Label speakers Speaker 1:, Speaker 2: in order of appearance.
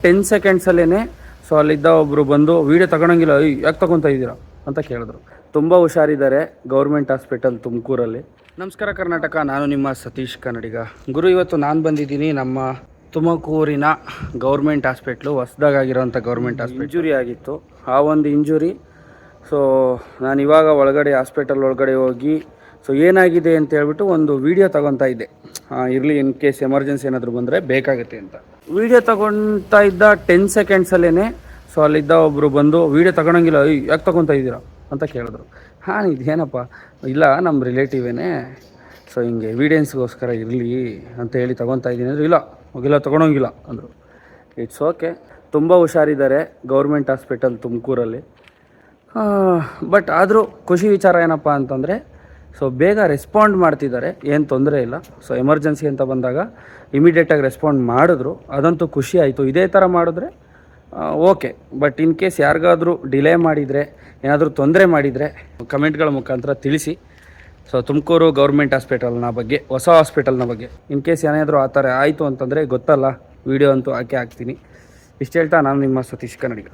Speaker 1: Ten ಸೆಕೆಂಡ್ಸಲ್ಲೇ so ಅಲ್ಲಿದ್ದ ಒಬ್ಬರು ಬಂದು ವೀಡಿಯೋ ತಗೊಳಂಗಿಲ್ಲ "ಏಯ್, ಯಾಕೆ ತಗೊತಾ ಇದ್ದೀರಾ? ಅಂತ ಕೇಳಿದ್ರು. ತುಂಬ ಹುಷಾರಿದ್ದಾರೆ ಗೌರ್ಮೆಂಟ್ ಹಾಸ್ಪಿಟಲ್ ತುಮಕೂರಲ್ಲಿ. ನಮಸ್ಕಾರ ಕರ್ನಾಟಕ ನಾನು ನಿಮ್ಮ ಸತೀಶ್ ಕನ್ನಡಿಗ. ಗುರು ಇವತ್ತು ನಾನು ಬಂದಿದ್ದೀನಿ ನಮ್ಮ ತುಮಕೂರಿನ ಗೌರ್ಮೆಂಟ್ ಹಾಸ್ಪಿಟ್ಲು ಹೊಸ್ದಾಗಿರೋಂಥ ಗೌರ್ಮೆಂಟ್ ಹಾಸ್ಪಿಟಲ್. ಇಂಜುರಿ ಆಗಿತ್ತು. ಆ ಒಂದು ಇಂಜುರಿ ಸೊ ನಾನು ಇವಾಗ ಒಳಗಡೆ ಹಾಸ್ಪಿಟಲ್ ಒಳಗಡೆ ಹೋಗಿ ಸೊ ಏನಾಗಿದೆ ಅಂತ ಹೇಳ್ಬಿಟ್ಟು ಒಂದು ವಿಡಿಯೋ ತಗೊತಾ ಇದ್ದೆ. ಇರಲಿ ಇನ್ ಕೇಸ್ ಎಮರ್ಜೆನ್ಸಿ ಏನಾದರೂ ಬಂದರೆ ಬೇಕಾಗುತ್ತೆ ಅಂತ. ವಿಡಿಯೋ ತಗೊತಾ ಇದ್ದ ಟೆನ್ ಸೆಕೆಂಡ್ಸಲ್ಲೇ ಸೊ ಅಲ್ಲಿದ್ದ ಒಬ್ಬರು ಬಂದು ವಿಡಿಯೋ ತಗೊಳಂಗಿಲ್ಲ "ಏಯ್, ಯಾಕೆ ತಗೊತಾ ಇದ್ದೀರಾ? ಅಂತ ಕೇಳಿದ್ರು. ಹಾಂ ಇದೇನಪ್ಪ ಇಲ್ಲ ನಮ್ಮ ರಿಲೇಟಿವೇನೇ ಸೊ ಹಿಂಗೆ ಎವಿಡೆನ್ಸ್ಗೋಸ್ಕರ ಇರಲಿ ಅಂತ ಹೇಳಿ ತಗೊತಾ ಇದ್ದೀನಿ ಅಂದರೆ ಇಲ್ಲ ಹೋಗಿಲ್ಲ ತೊಗೊಳಂಗಿಲ್ಲ ಅಂದರು. ಇಟ್ಸ್ ಓಕೆ ತುಂಬ ಹುಷಾರಿದ್ದಾರೆ ಗೌರ್ಮೆಂಟ್ ಹಾಸ್ಪಿಟಲ್ ತುಮಕೂರಲ್ಲಿ. ಬಟ್ ಆದರೂ ಖುಷಿ ವಿಚಾರ ಏನಪ್ಪ ಅಂತಂದರೆ ಸೊ ಬೇಗ ರೆಸ್ಪಾಂಡ್ ಮಾಡ್ತಿದ್ದಾರೆ. ಏನು ತೊಂದರೆ ಇಲ್ಲ. ಸೊ ಎಮರ್ಜೆನ್ಸಿ ಅಂತ ಬಂದಾಗ ಇಮಿಡಿಯೇಟಾಗಿ ರೆಸ್ಪಾಂಡ್ ಮಾಡಿದ್ರು. ಅದಂತೂ ಖುಷಿ ಆಯಿತು. ಇದೇ ಥರ ಮಾಡಿದ್ರೆ ಓಕೆ ಬಟ್ ಇನ್ ಕೇಸ್ ಯಾರಿಗಾದರೂ ಡಿಲೇ ಮಾಡಿದರೆ, ಏನಾದರೂ ತೊಂದರೆ ಮಾಡಿದರೆ ಕಮೆಂಟ್ಗಳ ಮುಖಾಂತರ ತಿಳಿಸಿ. ಸೊ ತುಮಕೂರು ಗೌರ್ಮೆಂಟ್ ಹಾಸ್ಪಿಟಲ್ನ ಬಗ್ಗೆ, ಹೊಸ ಹಾಸ್ಪಿಟಲ್ನ ಬಗ್ಗೆ. ಇನ್ ಕೇಸ್ ಏನಾದರೂ ಆ ಥರ ಆಯಿತು ಅಂತಂದರೆ ಗೊತ್ತಲ್ಲ. ವೀಡಿಯೋ ಅಂತೂ ಹಾಕಿ ಹಾಕ್ತೀನಿ. ಇಷ್ಟು ಹೇಳ್ತಾ ನಾನು ನಿಮ್ಮ ಸತೀಶ್ ಕನ್ನಡಿಗ.